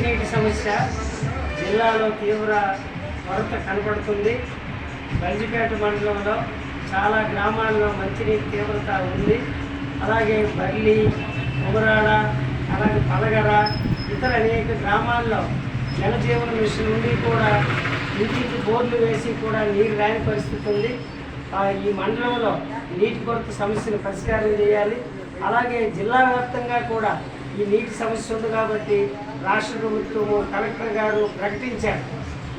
మంచినీటి సమస్య. జిల్లాలో తీవ్ర కొరత కనపడుతుంది. బంజిపేట మండలంలో చాలా గ్రామాల్లో మంచినీటి తీవ్రత ఉంది. అలాగే బర్లి ఉమరాడ అలాగే పలగర ఇతర అనేక గ్రామాల్లో జలజీవన మిషన్ నుండి కూడా ఇంటికి బోర్లు వేసి కూడా నీరు రాని పరిస్థితి ఉంది. ఈ మండలంలో నీటి కొరత సమస్యను పరిష్కారం చేయాలి. అలాగే జిల్లా వ్యాప్తంగా కూడా ఈ నీటి సమస్య ఉంది కాబట్టి రాష్ట్ర ప్రభుత్వము కలెక్టర్ గారు ప్రకటించారు.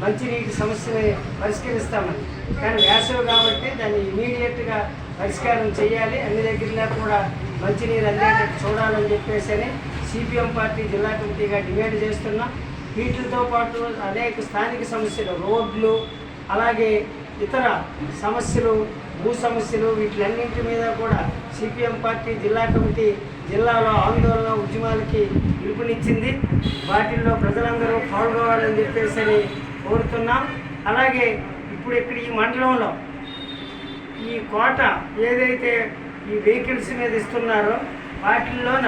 మంచినీటి సమస్యని పరిష్కరిస్తామని. కానీ వేసవి కాబట్టి దాన్ని ఇమీడియట్గా పరిష్కారం చేయాలి. అన్ని దగ్గరలో కూడా మంచినీరు అందేటట్టు చూడాలని చెప్పేసి అని సిపిఎం పార్టీ జిల్లా కమిటీగా డిమాండ్ చేస్తున్నాం. వీటితో పాటు అనేక స్థానిక సమస్యలు రోడ్లు అలాగే ఇతర సమస్యలు భూ సమస్యలు వీటిలన్నింటి మీద కూడా సిపిఎం పార్టీ జిల్లా కమిటీ జిల్లాలో ఆందోళన ఉద్యమాలకి పిలుపునిచ్చింది. వాటిల్లో ప్రజలందరూ పాల్గొవాలని చెప్పేసి అని కోరుతున్నాం. అలాగే ఇప్పుడు ఇక్కడ ఈ మండలంలో ఈ కోట ఏదైతే ఈ వెహికల్స్ మీద ఇస్తున్నారో వాటిల్లోన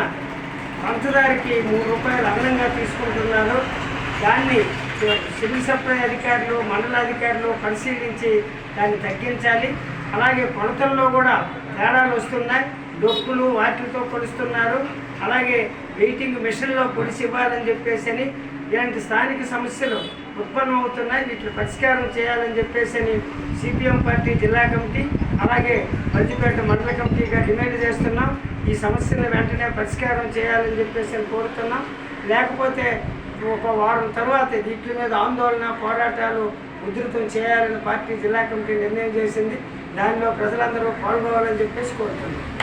పంచదారికి మూడు రూపాయలు అదనంగా తీసుకుంటున్నారు. దాన్ని సివిల్ సప్లై అధికారులు మండల అధికారులు పరిశీలించి దాన్ని తగ్గించాలి. అలాగే కొలతల్లో కూడా తేడాలు వస్తున్నాయి. డొక్కులు వాటితో కొలుస్తున్నారు. అలాగే వెయిటింగ్ మిషన్లో కొలిసి ఇవ్వాలని చెప్పేసి అని ఇలాంటి స్థానిక సమస్యలు ఉత్పన్నమవుతున్నాయి. వీటిని పరిష్కారం చేయాలని చెప్పేసి అని సిపిఎం పార్టీ జిల్లా కమిటీ అలాగే మంచిపేట మండల కమిటీగా డిమాండ్ చేస్తున్నాం. ఈ సమస్యలను వెంటనే పరిష్కారం చేయాలని చెప్పేసి అని కోరుతున్నాం. లేకపోతే ఒక వారం తర్వాత వీటి మీద ఆందోళన పోరాటాలు ఉధృతం చేయాలని పార్టీ జిల్లా కమిటీ నిర్ణయం చేసింది. దానిలో ప్రజలందరూ పాల్గొవాలని చెప్పేసి కోరుతున్నాం.